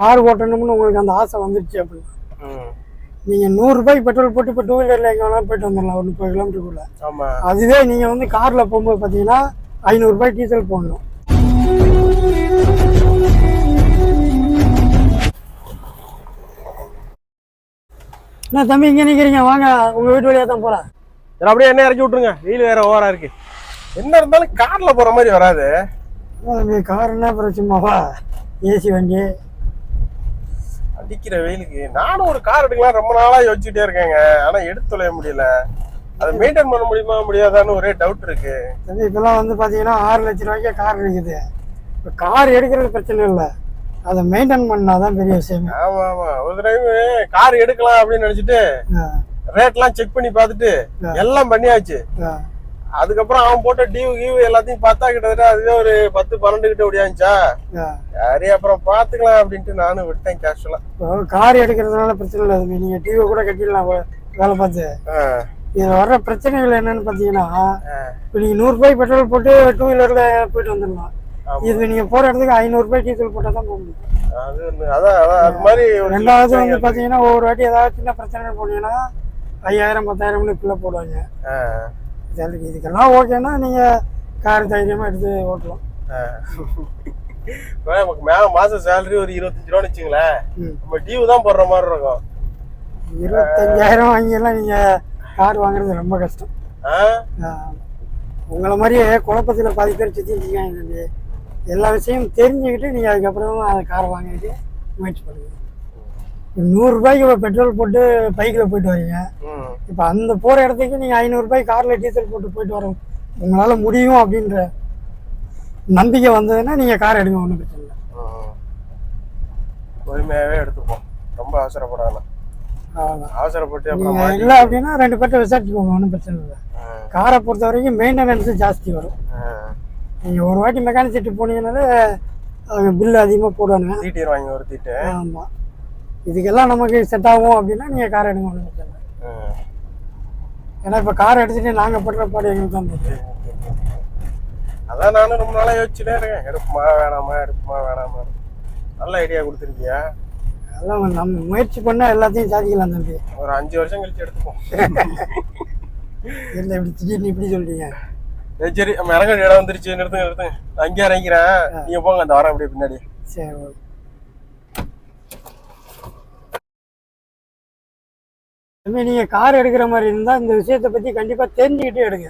Car ஓட்டணும்னு உங்களுக்கு அந்த ஆசை வந்துடுச்சு அப்படின்னா நீங்கள் நூறுரூபாய்க்கு பெட்ரோல் போட்டு இப்போ டூ வீலரில் எங்கே வேணாலும் போயிட்டு வந்துடலாம் ஒரு முப்பது கிலோமீட்டருக்குள்ள அதுவே நீங்கள் வந்து காரில் போகும்போது பார்த்தீங்கன்னா ஐநூறுரூபாய் டீசல் போடணும். என்ன தம்பி இங்கே நிற்கிறீங்க வாங்க உங்கள் வீட்டு வழியாக தான் போகிறேன் சரி அப்படியே என்ன இறக்கி விட்டுருங்க. வெயில் வேற ஓவரா இருக்கு. என்ன இருந்தாலும் கார்ல போற மாதிரி வராது. காருன்னா அப்புறம் சும்மாவா ஏசி வண்டி அடிக்கிற வெயிலுக்கு நானும் ஒரு கார் எடுக்கலாம் ரொம்ப நாளா யோசிச்சுட்டே இருக்கேங்க. ஆனா எடுத்து தொலைய முடியல. அதை மெயின்டைன் பண்ண முடியுமா முடியாதான்னு ஒரே டவுட் இருக்கு. இப்போல்லாம் வந்து பார்த்தீங்கன்னா ஆறு லட்ச ரூபாய்க்கே கார் இருக்குது. இப்போ கார் எடுக்கிறது பிரச்சனை இல்லை. அதை மெயின்டைன் பண்ணால் தான் பெரிய விஷயமே. ஆமா ஆமா. ஒரு டைம் கார் எடுக்கலாம் அப்படின்னு நினைச்சிட்டு ரேட்லாம் செக் பண்ணி பார்த்துட்டு. எல்லாம் பண்ணியாச்சு. அதுக்கப்புறம் அவன் போட்ட டியூ கியூ எல்லாத்தையும் பார்த்தா கிட்டத்தட்ட அதுவே ஒரு பத்து பன்னெண்டு கிட்ட ஓடியாச்சா. சரி அப்புறம் பாத்துக்கலாம் அப்படின்ட்டு நானும் விட்டேன் கேஷுவலா கார் எடுக்கிறதுனால பிரச்சனை இல்லை நீங்கள் டிவி கூட கட்டிடலாம் வேலை பார்த்து. இதில் வர்ற பிரச்சனைகள் என்னன்னு பார்த்தீங்கன்னா இப்போ நீங்கள் நூறுரூபாய் பெட்ரோல் போட்டு டூ வீலரில் போயிட்டு வந்துடலாம். இது நீங்கள் போகிற இடத்துக்கு ஐநூறுரூபாய் டீசல் போட்டால் தான் போக முடியும். ரெண்டாவது வந்து பார்த்தீங்கன்னா ஒவ்வொரு வாட்டி ஏதாவது சின்ன பிரச்சனை போனீங்கன்னா ஐயாயிரம் பத்தாயிரம்னு இப்படில போடுவாங்க. சரி இதுக்கெல்லாம் ஓகேன்னா நீங்கள் கார் தைரியமாக எடுத்து ஓட்டலாம். நமக்கு மேல மாசம் சேலரி ஒரு இருபத்தஞ்சு ரூபான்னு வச்சுங்களேன். நம்ம டியூ தான் போடுற மாதிரி இருக்கும். இருபத்தஞ்சாயிரம் வாங்கியெல்லாம் நீங்கள் கார் வாங்குறது ரொம்ப கஷ்டம். உங்களை மாதிரியே குழப்பத்தில் பாதி பேர் சுற்றி இருக்காங்க தம்பி. எல்லா விஷயமும் தெரிஞ்சுக்கிட்டு நீங்கள் அதுக்கப்புறமா காரை வாங்கிட்டு முயற்சி பண்ணுங்க. இப்போ நூறுரூபாய்க்கு பெட்ரோல் போட்டு பைக்கில் போயிட்டு வரீங்க. இப்போ அந்த போகிற இடத்துக்கு நீங்கள் ஐநூறுரூபாய் காரில் டீசல் போட்டு போயிட்டு வர உங்களால் முடியும் அப்படின்ற நம்பிக்கை வந்ததுன்னா நீங்கள் கார் எடுங்க ஒன்றும் பிரச்சனை இல்லை. ம். பொறுமையாவே எடுத்துப்போம். ரொம்ப அவசரப்படாத. அவ்வளோதான் அவசரப்பட்டு நீங்கள் இல்லை அப்படின்னா ரெண்டு பேர்ட்ட விசாரிச்சுக்கோங்க ஒன்றும் பிரச்சனை இல்லை. காரை பொறுத்த வரைக்கும் மெயின்டெனன்ஸு ஜாஸ்தி வரும். நீங்கள் ஒரு வாட்டி மெக்கானிக் செட்டு போனீங்கனாலே பில்லு அதிகமாக போடுவாங்க தீட்டிர் வாங்கி ஒரு தீட்டு ஆமாம் இதுக்கெல்லாம் நமக்கு செட் ஆகும் அப்படின்னா நீங்கள் கார் எடுங்க ஒன்றும். ஏன்னா இப்போ கார் எடுத்துகிட்டு நாங்கள் படுற பாடு எங்களுக்கு தான் தெரியும் அதான் நானும் ரொம்ப நாளா யோசிச்சுட்டே இருக்கேன். எடுப்புமா வேணாமா எடுப்புமா வேணாமா. நல்ல ஐடியா கொடுத்துருக்கியா? அதெல்லாம் நம்ம முயற்சி பண்ணால் எல்லாத்தையும் சாதிக்கலாம் தம்பி. ஒரு அஞ்சு வருஷம் கழிச்சு எடுத்துப்போம். இல்லை இப்படி திடீர்னு இப்படி சொல்றீங்க? சரி, நம்ம இறங்க இடம் வந்துருச்சு. நிறுத்துங்க நிறுத்துங்க. அங்கேயே இறங்கிறேன். நீங்க போங்க அந்த வரேன் அப்படியே பின்னாடி. சரி ஓகே. தம்பி நீங்கள் கார் எடுக்கிற மாதிரி இருந்தால் இந்த விஷயத்தை பற்றி கண்டிப்பாக தெரிஞ்சுக்கிட்டே எடுங்க.